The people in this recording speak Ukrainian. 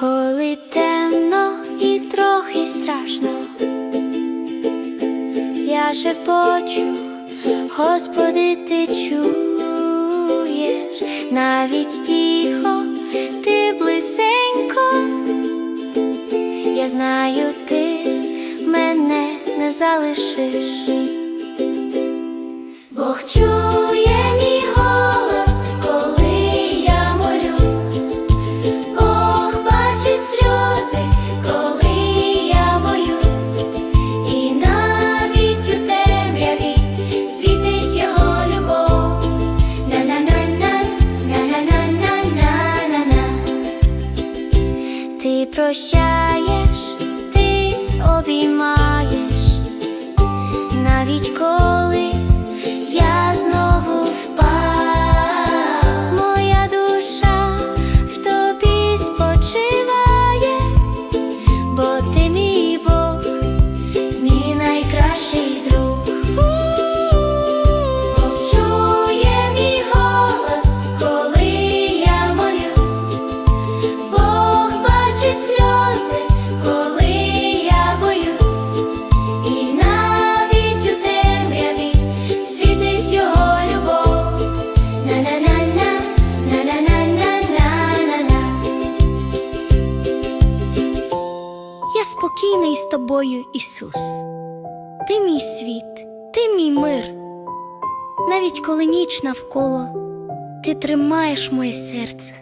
Коли темно і трохи страшно, я шепочу, Господи, ти чуєш, навіть тихо, ти близенько, я знаю, ти мене не залишиш. Ти прощаєш, ти обіймаєш, навіть коли я знову впав, моя душа в тобі спочиває, бо ти мій Бог, мій найкращий Спокійний з тобою, Ісус. Ти мій світ, ти мій мир. Навіть коли ніч навколо, ти тримаєш моє серце.